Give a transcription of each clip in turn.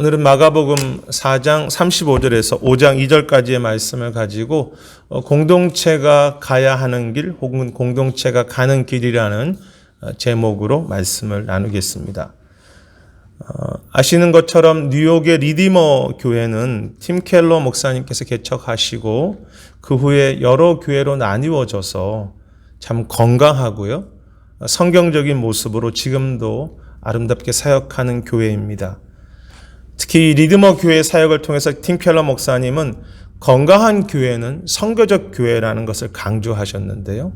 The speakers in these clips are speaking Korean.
오늘은 마가복음 4장 35절에서 5장 2절까지의 말씀을 가지고 어, 공동체가 가야 하는 길 혹은 공동체가 가는 길이라는 어, 제목으로 말씀을 나누겠습니다. 어, 아시는 것처럼 뉴욕의 리디머 교회는 팀 켈러 목사님께서 개척하시고 그 후에 여러 교회로 나뉘어져서 참 건강하고요. 성경적인 모습으로 지금도 아름답게 사역하는 교회입니다. 특히 리드머 교회 사역을 통해서 팀 켈러 목사님은 건강한 교회는 성교적 교회라는 것을 강조하셨는데요.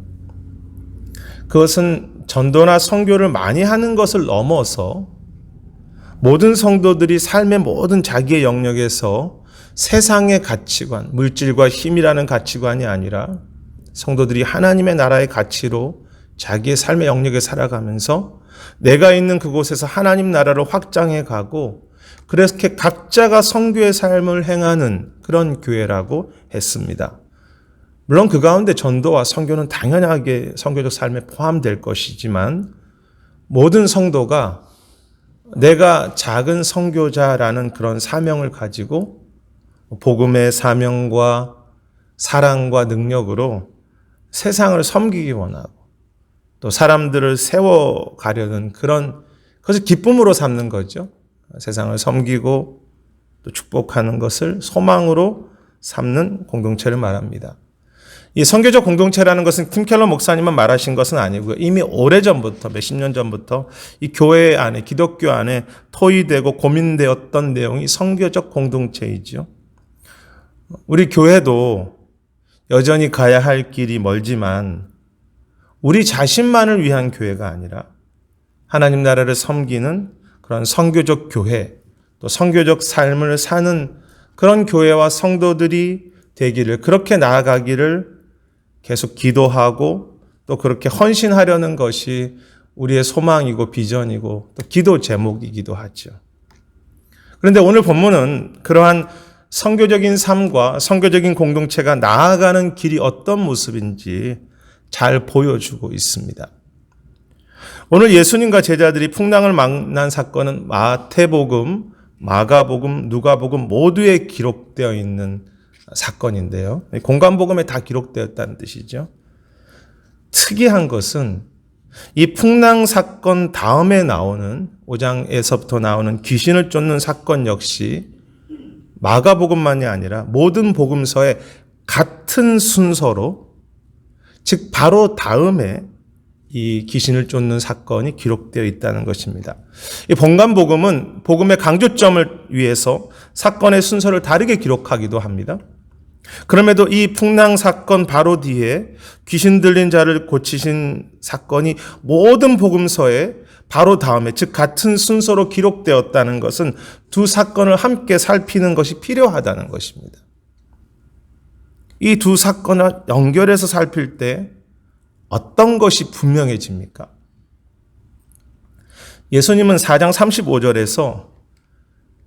그것은 전도나 성교를 많이 하는 것을 넘어서 모든 성도들이 삶의 모든 자기의 영역에서 세상의 가치관, 물질과 힘이라는 가치관이 아니라 성도들이 하나님의 나라의 가치로 자기의 삶의 영역에 살아가면서 내가 있는 그곳에서 하나님 나라를 확장해 가고 그렇게 각자가 성교의 삶을 행하는 그런 교회라고 했습니다. 물론 그 가운데 전도와 성교는 당연하게 성교적 삶에 포함될 것이지만 모든 성도가 내가 작은 성교자라는 그런 사명을 가지고 복음의 사명과 사랑과 능력으로 세상을 섬기기 원하고 또 사람들을 세워가려는 그런 그것을 기쁨으로 삼는 거죠. 세상을 섬기고 또 축복하는 것을 소망으로 삼는 공동체를 말합니다. 이 성교적 공동체라는 것은 팀 켈러 목사님만 말하신 것은 아니고요. 이미 오래전부터 몇십 년 전부터 이 교회 안에 기독교 안에 토의되고 고민되었던 내용이 성교적 공동체이죠. 우리 교회도 여전히 가야 할 길이 멀지만 우리 자신만을 위한 교회가 아니라 하나님 나라를 섬기는 그런 성교적 교회, 또 성교적 삶을 사는 그런 교회와 성도들이 되기를, 그렇게 나아가기를 계속 기도하고 또 그렇게 헌신하려는 것이 우리의 소망이고 비전이고 또 기도 제목이기도 하죠. 그런데 오늘 본문은 그러한 성교적인 삶과 성교적인 공동체가 나아가는 길이 어떤 모습인지 잘 보여주고 있습니다. 오늘 예수님과 제자들이 풍랑을 만난 사건은 마태복음, 마가복음, 누가복음 모두에 기록되어 있는 사건인데요. 공간복음에 다 기록되었다는 뜻이죠. 특이한 것은 이 풍랑 사건 다음에 나오는 5장에서부터 나오는 귀신을 쫓는 사건 역시 마가복음만이 아니라 모든 복음서에 같은 순서로 즉 바로 다음에 이 귀신을 쫓는 사건이 기록되어 있다는 것입니다. 이 본관복음은 복음의 강조점을 위해서 사건의 순서를 다르게 기록하기도 합니다. 그럼에도 이 풍랑 사건 바로 뒤에 귀신 들린 자를 고치신 사건이 모든 복음서에 바로 다음에 즉 같은 순서로 기록되었다는 것은 두 사건을 함께 살피는 것이 필요하다는 것입니다. 이 두 사건을 연결해서 살필 때 어떤 것이 분명해집니까? 예수님은 4장 35절에서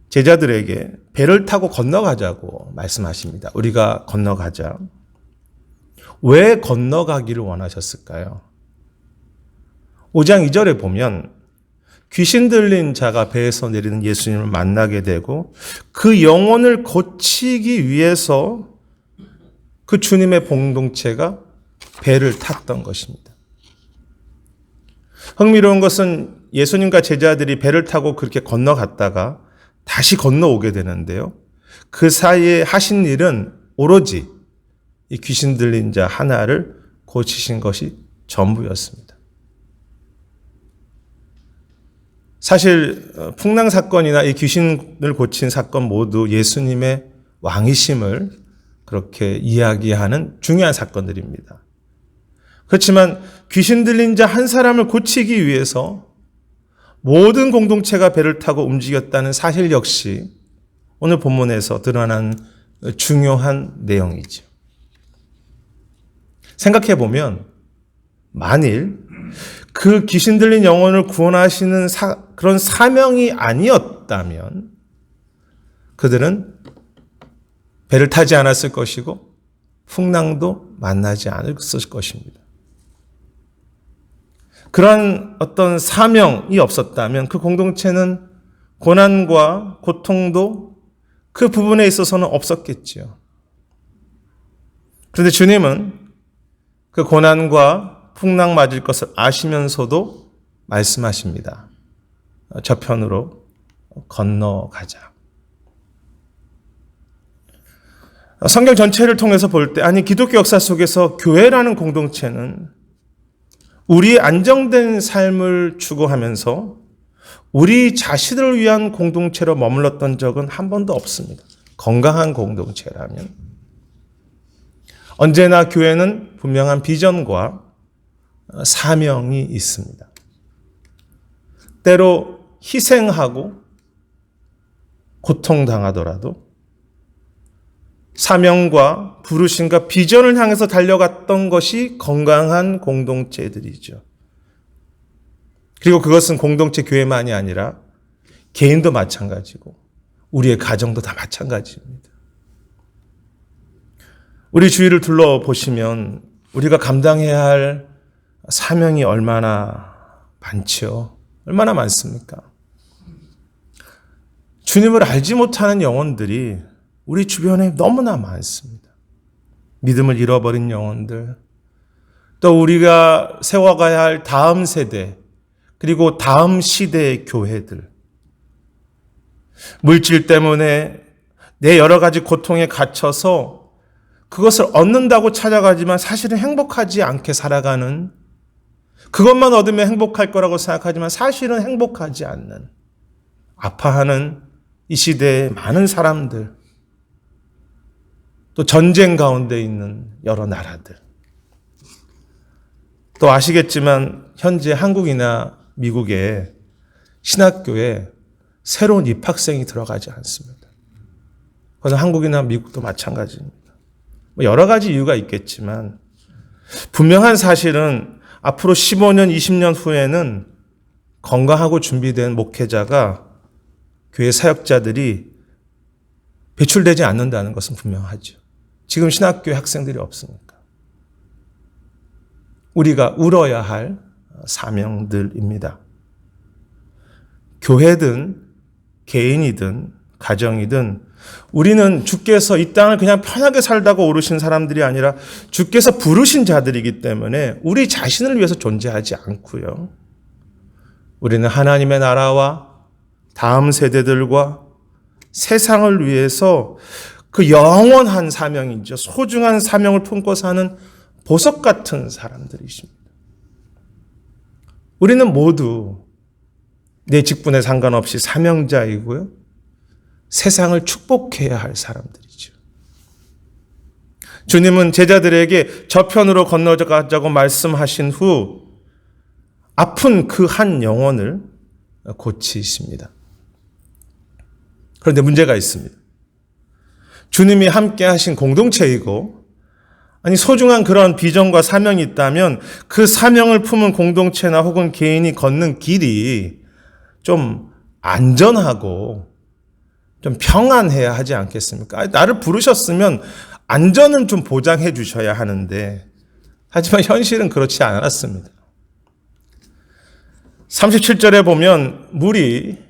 제자들에게 배를 타고 건너가자고 말씀하십니다. 우리가 건너가자. 왜 건너가기를 원하셨을까요? 5장 2절에 보면 귀신 들린 자가 배에서 내리는 예수님을 만나게 되고 그 영혼을 고치기 위해서 그 주님의 공동체가 배를 탔던 것입니다. 흥미로운 것은 예수님과 제자들이 배를 타고 그렇게 건너갔다가 다시 건너오게 되는데요. 그 사이에 하신 일은 오로지 이 귀신 들린 자 하나를 고치신 것이 전부였습니다. 사실 풍랑 사건이나 이 귀신을 고친 사건 모두 예수님의 왕이심을 그렇게 이야기하는 중요한 사건들입니다. 그렇지만 귀신 들린 자 한 사람을 고치기 위해서 모든 공동체가 배를 타고 움직였다는 사실 역시 오늘 본문에서 드러난 중요한 내용이죠. 생각해 보면 만일 그 귀신 들린 영혼을 구원하시는 사, 그런 사명이 아니었다면 그들은 배를 타지 않았을 것이고 풍랑도 만나지 않았을 것입니다. 그런 어떤 사명이 없었다면 그 공동체는 고난과 고통도 그 부분에 있어서는 없었겠지요. 그런데 주님은 그 고난과 풍랑 맞을 것을 아시면서도 말씀하십니다. 저편으로 건너가자. 성경 전체를 통해서 볼 때, 아니, 기독교 역사 속에서 교회라는 공동체는 우리 안정된 삶을 추구하면서 우리 자신을 위한 공동체로 머물렀던 적은 한 번도 없습니다. 건강한 공동체라면. 언제나 교회는 분명한 비전과 사명이 있습니다. 때로 희생하고 고통당하더라도 사명과 부르심과 비전을 향해서 달려갔던 것이 건강한 공동체들이죠. 그리고 그것은 공동체 교회만이 아니라 개인도 마찬가지고 우리의 가정도 다 마찬가지입니다. 우리 주위를 둘러보시면 우리가 감당해야 할 사명이 얼마나 많죠. 얼마나 많습니까? 주님을 알지 못하는 영혼들이 우리 주변에 너무나 많습니다. 믿음을 잃어버린 영혼들, 또 우리가 세워가야 할 다음 세대, 그리고 다음 시대의 교회들. 물질 때문에 내 여러 가지 고통에 갇혀서 그것을 얻는다고 찾아가지만 사실은 행복하지 않게 살아가는 그것만 얻으면 행복할 거라고 생각하지만 사실은 행복하지 않는 아파하는 이 시대의 많은 사람들 또 전쟁 가운데 있는 여러 나라들 또 아시겠지만 현재 한국이나 미국에 신학교에 새로운 입학생이 들어가지 않습니다. 그래서 한국이나 미국도 마찬가지입니다. 뭐 여러 가지 이유가 있겠지만 분명한 사실은 앞으로 15년, 20년 후에는 건강하고 준비된 목회자가 교회 사역자들이 배출되지 않는다는 것은 분명하죠. 지금 신학교 학생들이 없으니까. 우리가 울어야 할 사명들입니다. 교회든 개인이든 가정이든 우리는 주께서 이 땅을 그냥 편하게 살다고 오르신 사람들이 아니라 주께서 부르신 자들이기 때문에 우리 자신을 위해서 존재하지 않고요. 우리는 하나님의 나라와 다음 세대들과 세상을 위해서 그 영원한 사명이죠. 소중한 사명을 품고 사는 보석 같은 사람들이십니다. 우리는 모두 내 직분에 상관없이 사명자이고요. 세상을 축복해야 할 사람들이죠. 주님은 제자들에게 저편으로 건너가자고 말씀하신 후 아픈 그 한 영혼을 고치십니다. 그런데 문제가 있습니다. 주님이 함께 하신 공동체이고 아니 소중한 그런 비전과 사명이 있다면 그 사명을 품은 공동체나 혹은 개인이 걷는 길이 좀 안전하고 좀 평안해야 하지 않겠습니까? 나를 부르셨으면 안전은 좀 보장해 주셔야 하는데 하지만 현실은 그렇지 않았습니다. 37절에 보면 물이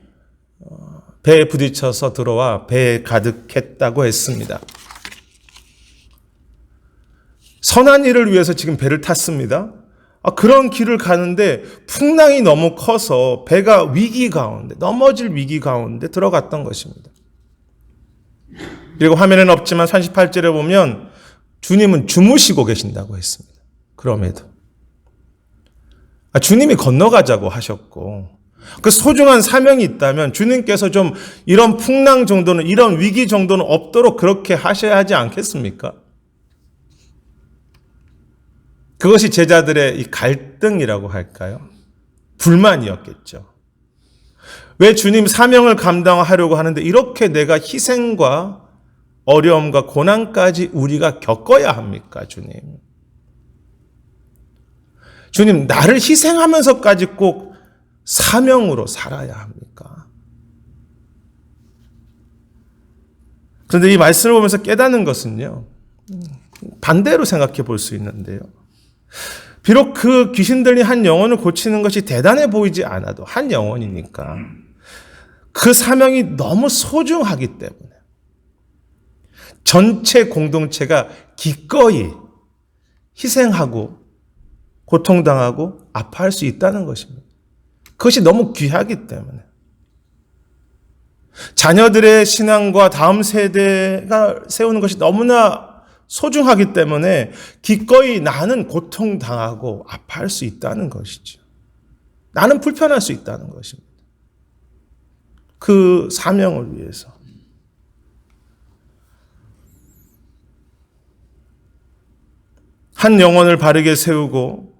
배에 부딪혀서 들어와 배에 가득했다고 했습니다. 선한 일을 위해서 지금 배를 탔습니다. 아, 그런 길을 가는데 풍랑이 너무 커서 배가 위기 가운데, 넘어질 위기 가운데 들어갔던 것입니다. 그리고 화면에는 없지만 38절에 보면 주님은 주무시고 계신다고 했습니다. 그럼에도. 아, 주님이 건너가자고 하셨고, 그 소중한 사명이 있다면 주님께서 좀 이런 풍랑 정도는, 이런 위기 정도는 없도록 그렇게 하셔야 하지 않겠습니까? 그것이 제자들의 이 갈등이라고 할까요? 불만이었겠죠. 왜 주님 사명을 감당하려고 하는데 이렇게 내가 희생과 어려움과 고난까지 우리가 겪어야 합니까, 주님? 주님, 나를 희생하면서까지 꼭 사명으로 살아야 합니까? 그런데 이 말씀을 보면서 깨닫는 것은요, 반대로 생각해 볼 수 있는데요. 비록 그 귀신들이 한 영혼을 고치는 것이 대단해 보이지 않아도 한 영혼이니까 그 사명이 너무 소중하기 때문에 전체 공동체가 기꺼이 희생하고 고통당하고 아파할 수 있다는 것입니다. 그것이 너무 귀하기 때문에. 자녀들의 신앙과 다음 세대가 세우는 것이 너무나 소중하기 때문에 기꺼이 나는 고통당하고 아파할 수 있다는 것이죠. 나는 불편할 수 있다는 것입니다. 그 사명을 위해서. 한 영혼을 바르게 세우고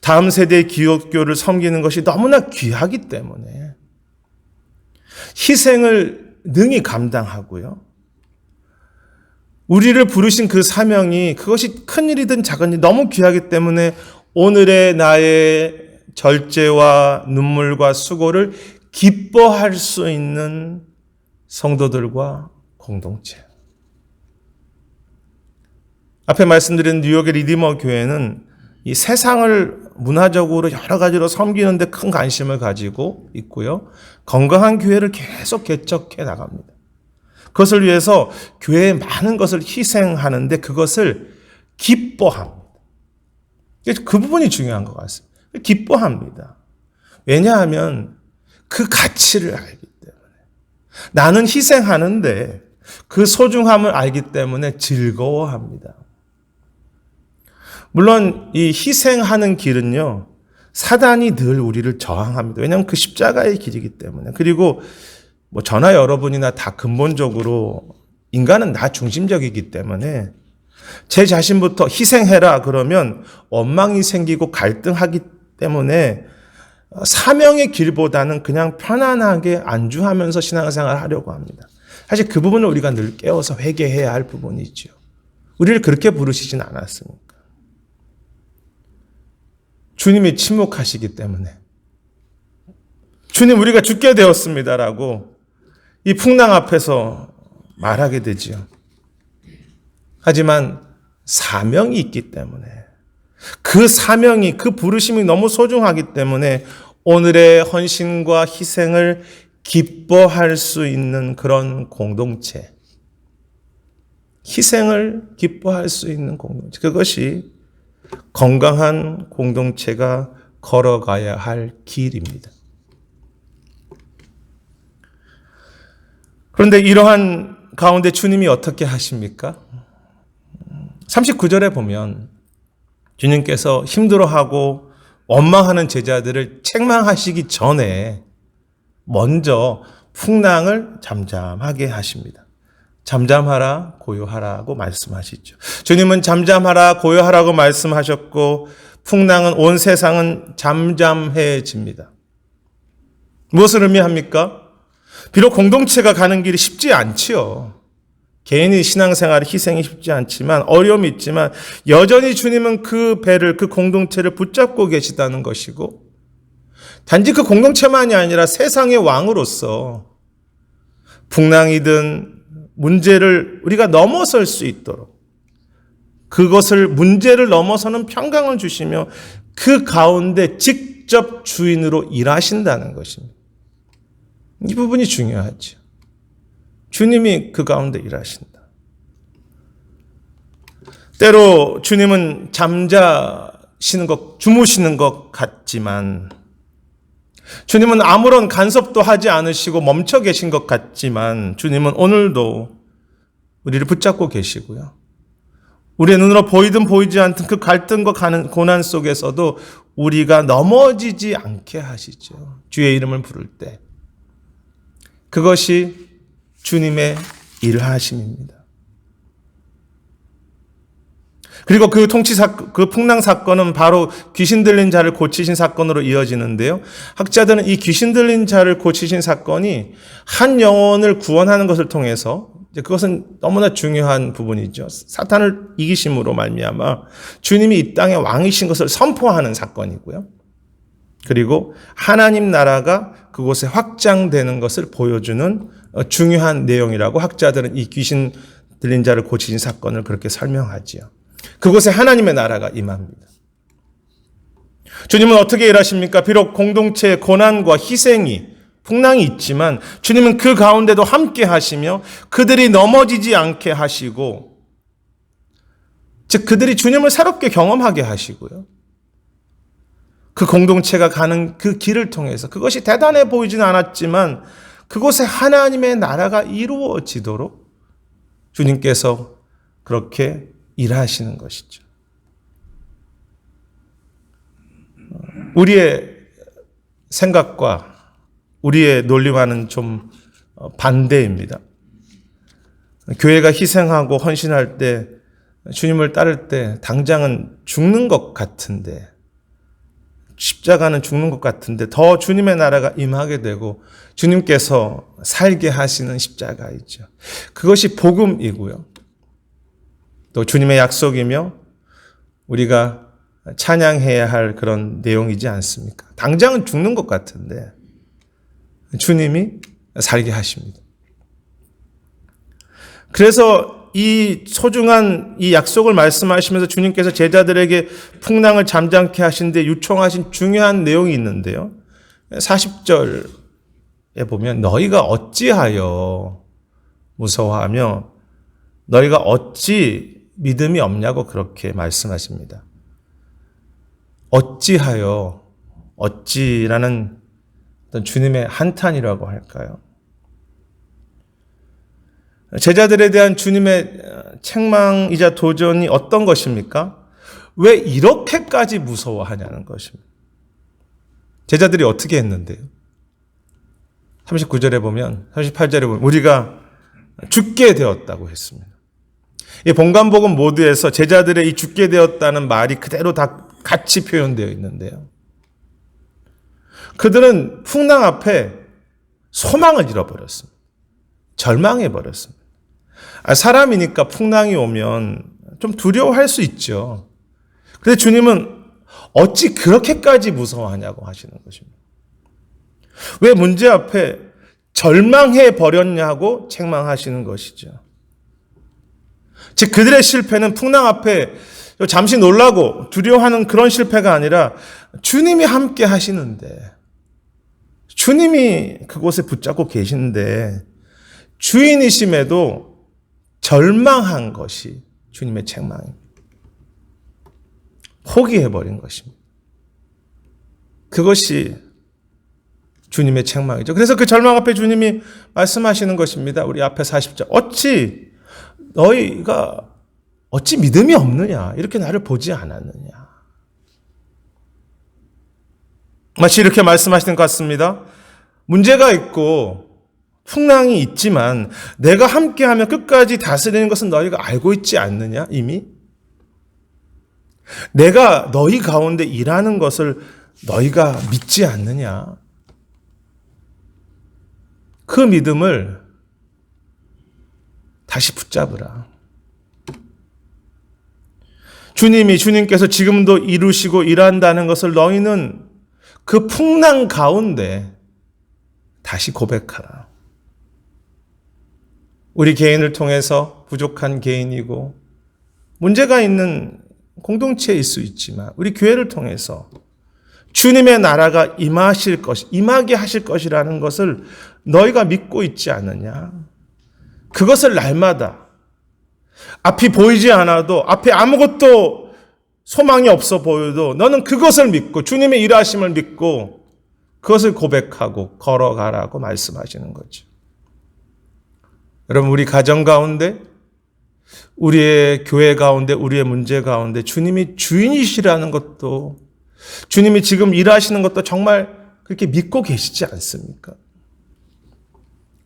다음 세대의 기독교를 섬기는 것이 너무나 귀하기 때문에 희생을 능히 감당하고요. 우리를 부르신 그 사명이 그것이 큰 일이든 작은 일 너무 귀하기 때문에 오늘의 나의 절제와 눈물과 수고를 기뻐할 수 있는 성도들과 공동체. 앞에 말씀드린 뉴욕의 리디머 교회는 이 세상을 문화적으로 여러 가지로 섬기는데 큰 관심을 가지고 있고요. 건강한 교회를 계속 개척해 나갑니다. 그것을 위해서 교회에 많은 것을 희생하는데 그것을 기뻐합니다. 그 부분이 중요한 것 같습니다. 기뻐합니다. 왜냐하면 그 가치를 알기 때문에. 나는 희생하는데 그 소중함을 알기 때문에 즐거워합니다. 물론 이 희생하는 길은요, 사단이 늘 우리를 저항합니다. 왜냐하면 그 십자가의 길이기 때문에. 그리고 뭐 저나 여러분이나 다 근본적으로 인간은 나 중심적이기 때문에 제 자신부터 희생해라 그러면 원망이 생기고 갈등하기 때문에 사명의 길보다는 그냥 편안하게 안주하면서 신앙생활 하려고 합니다. 사실 그 부분을 우리가 늘 깨워서 회개해야 할 부분이죠. 우리를 그렇게 부르시진 않았습니까? 주님이 침묵하시기 때문에 주님 우리가 죽게 되었습니다라고 이 풍랑 앞에서 말하게 되지요. 하지만 사명이 있기 때문에 그 사명이 그 부르심이 너무 소중하기 때문에 오늘의 헌신과 희생을 기뻐할 수 있는 그런 공동체 희생을 기뻐할 수 있는 공동체 그것이 건강한 공동체가 걸어가야 할 길입니다. 그런데 이러한 가운데 주님이 어떻게 하십니까? 39절에 보면 주님께서 힘들어하고 원망하는 제자들을 책망하시기 전에 먼저 풍랑을 잠잠하게 하십니다. 잠잠하라, 고요하라고 말씀하시죠. 주님은 잠잠하라, 고요하라고 말씀하셨고, 풍랑은 온 세상은 잠잠해집니다. 무엇을 의미합니까? 비록 공동체가 가는 길이 쉽지 않지요. 개인의 신앙생활의 희생이 쉽지 않지만, 어려움이 있지만, 여전히 주님은 그 배를, 그 공동체를 붙잡고 계시다는 것이고, 단지 그 공동체만이 아니라 세상의 왕으로서, 풍랑이든 문제를 우리가 넘어설 수 있도록 그것을 문제를 넘어서는 평강을 주시며 그 가운데 직접 주인으로 일하신다는 것입니다. 이 부분이 중요하죠. 주님이 그 가운데 일하신다. 때로 주님은 잠자시는 것, 주무시는 것 같지만 주님은 아무런 간섭도 하지 않으시고 멈춰 계신 것 같지만 주님은 오늘도 우리를 붙잡고 계시고요. 우리의 눈으로 보이든 보이지 않든 그 갈등과 고난 속에서도 우리가 넘어지지 않게 하시죠. 주의 이름을 부를 때. 그것이 주님의 일하심입니다. 그리고 그 통치 사, 그 풍랑 사건은 바로 귀신 들린 자를 고치신 사건으로 이어지는데요. 학자들은 이 귀신 들린 자를 고치신 사건이 한 영혼을 구원하는 것을 통해서 그것은 너무나 중요한 부분이죠. 사탄을 이기심으로 말미암아 주님이 이 땅의 왕이신 것을 선포하는 사건이고요. 그리고 하나님 나라가 그곳에 확장되는 것을 보여주는 어, 중요한 내용이라고 학자들은 이 귀신 들린 자를 고치신 사건을 그렇게 설명하지요. 그곳에 하나님의 나라가 임합니다. 주님은 어떻게 일하십니까? 비록 공동체의 고난과 희생이 풍랑이 있지만 주님은 그 가운데도 함께 하시며 그들이 넘어지지 않게 하시고 즉 그들이 주님을 새롭게 경험하게 하시고요. 그 공동체가 가는 그 길을 통해서 그것이 대단해 보이지는 않았지만 그곳에 하나님의 나라가 이루어지도록 주님께서 그렇게 일하시는 것이죠. 우리의 생각과 우리의 논리와는 좀 반대입니다. 교회가 희생하고 헌신할 때 주님을 따를 때 당장은 죽는 것 같은데 십자가는 죽는 것 같은데 더 주님의 나라가 임하게 되고 주님께서 살게 하시는 십자가이죠. 그것이 복음이고요. 또 주님의 약속이며 우리가 찬양해야 할 그런 내용이지 않습니까? 당장은 죽는 것 같은데 주님이 살게 하십니다. 그래서 이 소중한 이 약속을 말씀하시면서 주님께서 제자들에게 풍랑을 잠잠케 하신데 요청하신 중요한 내용이 있는데요. 40절에 보면 너희가 어찌하여 무서워하며 너희가 어찌 믿음이 없냐고 그렇게 말씀하십니다. 어찌하여 어찌라는 어떤 주님의 한탄이라고 할까요? 제자들에 대한 주님의 책망이자 도전이 어떤 것입니까? 왜 이렇게까지 무서워하냐는 것입니다. 제자들이 어떻게 했는데요? 39절에 보면, 38절에 보면, 우리가 죽게 되었다고 했습니다. 이 본관복음 모두에서 제자들의 이 죽게 되었다는 말이 그대로 다 같이 표현되어 있는데요. 그들은 풍랑 앞에 소망을 잃어버렸습니다. 절망해 버렸습니다. 아, 사람이니까 풍랑이 오면 좀 두려워할 수 있죠. 근데 주님은 어찌 그렇게까지 무서워하냐고 하시는 것입니다. 왜 문제 앞에 절망해 버렸냐고 책망하시는 것이죠. 즉 그들의 실패는 풍랑 앞에 잠시 놀라고 두려워하는 그런 실패가 아니라 주님이 함께 하시는데 주님이 그곳에 붙잡고 계신데 주인이심에도 절망한 것이 주님의 책망입니다. 포기해버린 것입니다. 그것이 주님의 책망이죠. 그래서 그 절망 앞에 주님이 말씀하시는 것입니다. 우리 앞에 40절. 어찌 너희가 어찌 믿음이 없느냐? 이렇게 나를 보지 않았느냐? 마치 이렇게 말씀하시는 것 같습니다. 문제가 있고 풍랑이 있지만 내가 함께하면 끝까지 다스리는 것은 너희가 알고 있지 않느냐 이미? 내가 너희 가운데 일하는 것을 너희가 믿지 않느냐? 그 믿음을 다시 붙잡으라. 주님이 주님께서 지금도 이루시고 일한다는 것을 너희는 그 풍랑 가운데 다시 고백하라. 우리 개인을 통해서 부족한 개인이고 문제가 있는 공동체일 수 있지만 우리 교회를 통해서 주님의 나라가 임하실 것, 임하게 하실 것이라는 것을 너희가 믿고 있지 않느냐? 그것을 날마다 앞이 보이지 않아도 앞에 아무것도 소망이 없어 보여도 너는 그것을 믿고 주님의 일하심을 믿고 그것을 고백하고 걸어가라고 말씀하시는 거죠. 여러분, 우리 가정 가운데, 우리의 교회 가운데, 우리의 문제 가운데 주님이 주인이시라는 것도, 주님이 지금 일하시는 것도 정말 그렇게 믿고 계시지 않습니까?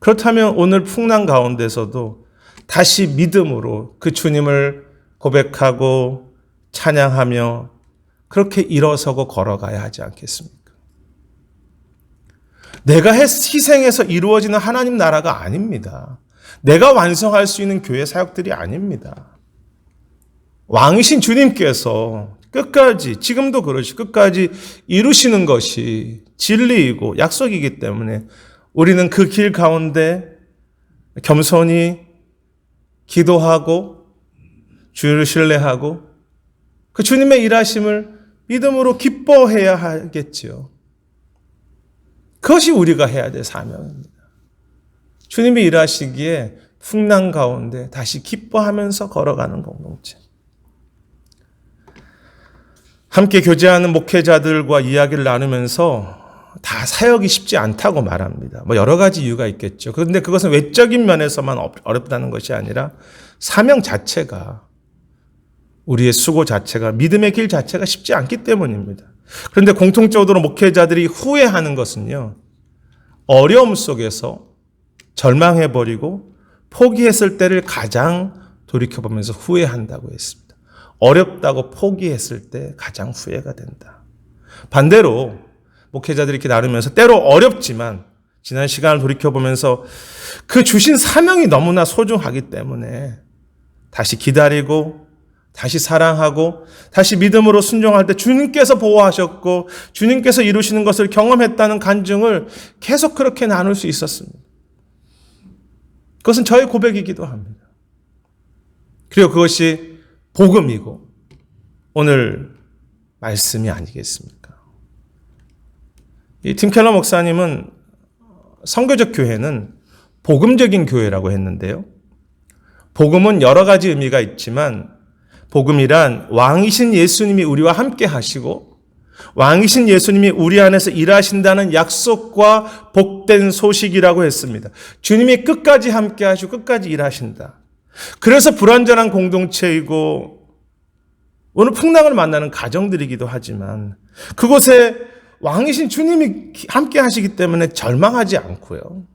그렇다면 오늘 풍랑 가운데서도 다시 믿음으로 그 주님을 고백하고 찬양하며 그렇게 일어서고 걸어가야 하지 않겠습니까? 내가 희생해서 이루어지는 하나님 나라가 아닙니다. 내가 완성할 수 있는 교회 사역들이 아닙니다. 왕이신 주님께서 끝까지, 지금도 그러시, 끝까지 이루시는 것이 진리이고 약속이기 때문에 우리는 그 길 가운데 겸손히 기도하고 주를 신뢰하고 그 주님의 일하심을 믿음으로 기뻐해야 하겠지요. 그 그것이 우리가 해야 될 사명입니다. 주님이 일하시기에 풍랑 가운데 다시 기뻐하면서 걸어가는 공동체. 함께 교제하는 목회자들과 이야기를 나누면서 다 사역이 쉽지 않다고 말합니다. 뭐 여러 가지 이유가 있겠죠. 그런데 그것은 외적인 면에서만 어렵다는 것이 아니라 사명 자체가 우리의 수고 자체가 믿음의 길 자체가 쉽지 않기 때문입니다. 그런데 공통적으로 목회자들이 후회하는 것은요. 어려움 속에서 절망해 버리고 포기했을 때를 가장 돌이켜 보면서 후회한다고 했습니다. 어렵다고 포기했을 때 가장 후회가 된다. 반대로 목회자들이 이렇게 나누면서 때로 어렵지만 지난 시간을 돌이켜보면서 그 주신 사명이 너무나 소중하기 때문에 다시 기다리고 다시 사랑하고 다시 믿음으로 순종할 때 주님께서 보호하셨고 주님께서 이루시는 것을 경험했다는 간증을 계속 그렇게 나눌 수 있었습니다. 그것은 저의 고백이기도 합니다. 그리고 그것이 복음이고 오늘 말씀이 아니겠습니까? 이 팀 켈러 목사님은 성교적 교회는 복음적인 교회라고 했는데요. 복음은 여러 가지 의미가 있지만 복음이란 왕이신 예수님이 우리와 함께 하시고 왕이신 예수님이 우리 안에서 일하신다는 약속과 복된 소식이라고 했습니다. 주님이 끝까지 함께 하시고 끝까지 일하신다. 그래서 불완전한 공동체이고 오늘 풍랑을 만나는 가정들이기도 하지만 그곳에 왕이신 주님이 함께 하시기 때문에 절망하지 않고요.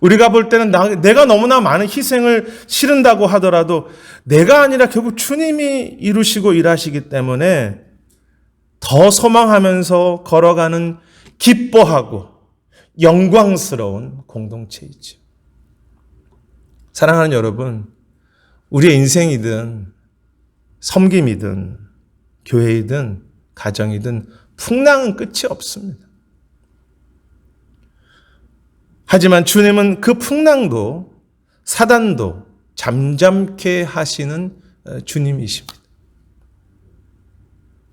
우리가 볼 때는 나, 내가 너무나 많은 희생을 치른다고 하더라도 내가 아니라 결국 주님이 이루시고 일하시기 때문에 더 소망하면서 걸어가는 기뻐하고 영광스러운 공동체이죠. 사랑하는 여러분, 우리의 인생이든 섬김이든 교회이든 가정이든 풍랑은 끝이 없습니다. 하지만 주님은 그 풍랑도 사단도 잠잠케 하시는 주님이십니다.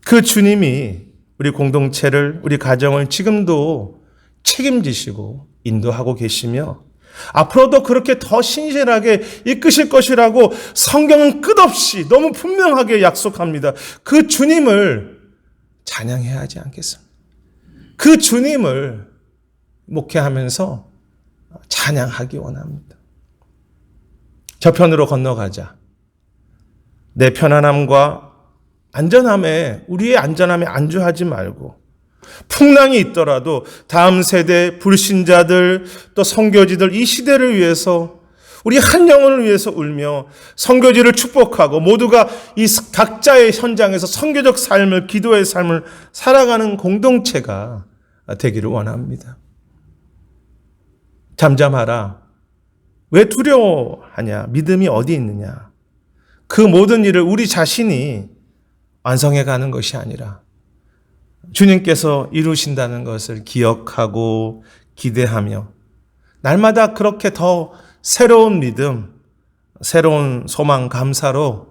그 주님이 우리 공동체를, 우리 가정을 지금도 책임지시고 인도하고 계시며 앞으로도 그렇게 더 신실하게 이끄실 것이라고 성경은 끝없이 너무 분명하게 약속합니다. 그 주님을 찬양해야 하지 않겠습니까? 그 주님을 목회하면서 찬양하기 원합니다. 저편으로 건너가자. 내 편안함과 안전함에, 우리의 안전함에 안주하지 말고, 풍랑이 있더라도 다음 세대 불신자들 또 성교지들 이 시대를 위해서 우리 한 영혼을 위해서 울며 성교지를 축복하고 모두가 이 각자의 현장에서 성교적 삶을 기도의 삶을 살아가는 공동체가 되기를 원합니다. 잠잠하라. 왜 두려워하냐? 믿음이 어디 있느냐? 그 모든 일을 우리 자신이 완성해 가는 것이 아니라 주님께서 이루신다는 것을 기억하고 기대하며 날마다 그렇게 더 새로운 믿음, 새로운 소망, 감사로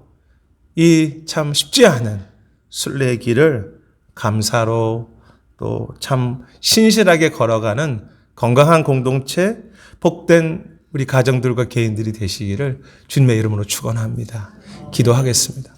이 참 쉽지 않은 순례의 길을 감사로 또 참 신실하게 걸어가는 건강한 공동체, 복된 우리 가정들과 개인들이 되시기를 주님의 이름으로 축원합니다. 기도하겠습니다.